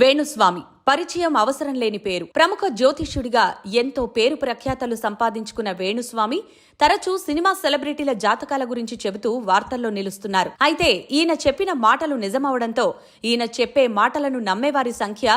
వేణుస్వామి పరిచయం అవసరం లేని పేరు. ప్రముఖ జ్యోతిష్యుడిగా ఎంతో పేరు ప్రఖ్యాతలు సంపాదించుకున్న వేణుస్వామి తరచూ సినిమా సెలబ్రిటీల జాతకాల గురించి చెబుతూ వార్తల్లో నిలుస్తున్నారు. అయితే ఈయన చెప్పిన మాటలు నిజమవడంతో ఈయన చెప్పే మాటలను నమ్మేవారి సంఖ్య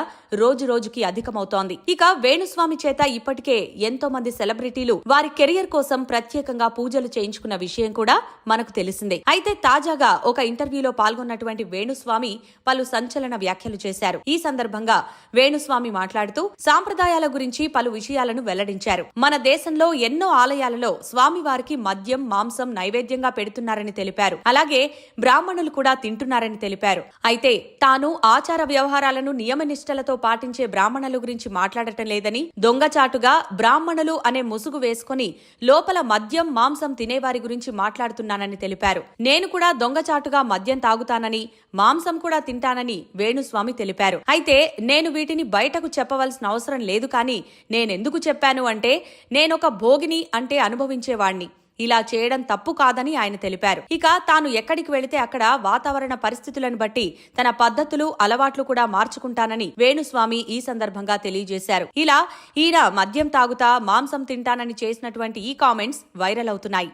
రోజు రోజుకి అధికమవుతోంది. ఇక వేణుస్వామి చేత ఇప్పటికే ఎంతో మంది సెలబ్రిటీలు వారి కెరియర్ కోసం ప్రత్యేకంగా పూజలు చేయించుకున్న విషయం కూడా మనకు తెలిసిందే. అయితే తాజాగా ఒక ఇంటర్వ్యూలో పాల్గొన్నటువంటి వేణుస్వామి పలు సంచలన వ్యాఖ్యలు చేశారు. ఈ సందర్భంగా వేణుస్వామి మాట్లాడుతూ సాంప్రదాయాల గురించి పలు విషయాలను వెల్లడించారు. మన దేశంలో ఎన్నో ఆలయాలలో స్వామివారికి మద్యం మాంసం నైవేద్యంగా పెడుతున్నారని తెలిపారు. అలాగే బ్రాహ్మణులు కూడా తింటున్నారని తెలిపారు. అయితే తాను ఆచార వ్యవహారాలను నియమనిష్టలతో పాటించే బ్రాహ్మణుల గురించి మాట్లాడటం లేదని దొంగచాటుగా బ్రాహ్మణులు అనే ముసుగు వేసుకుని లోపల మద్యం మాంసం తినేవారి గురించి మాట్లాడుతున్నానని తెలిపారు. నేను కూడా దొంగచాటుగా మద్యం తాగుతానని మాంసం కూడా తింటానని వేణుస్వామి తెలిపారు. అయితే నేను వీటిని బయటకు చెప్పవలసిన అవసరం లేదు కానీ నేనెందుకు చెప్పాను అంటే నేనొక భోగిని అంటే అనుభవించేవాణ్ణి. ఇలా చేయడం తప్పు కాదని ఆయన తెలిపారు. ఇక తాను ఎక్కడికి వెళితే అక్కడ వాతావరణ పరిస్థితులను బట్టి తన పద్ధతులు అలవాట్లు కూడా మార్చుకుంటానని వేణుస్వామి ఈ సందర్భంగా తెలియజేశారు. ఇలా ఈయన మద్యం తాగుతా మాంసం తింటానని చేసినటువంటి ఈ కామెంట్స్ వైరల్ అవుతున్నాయి.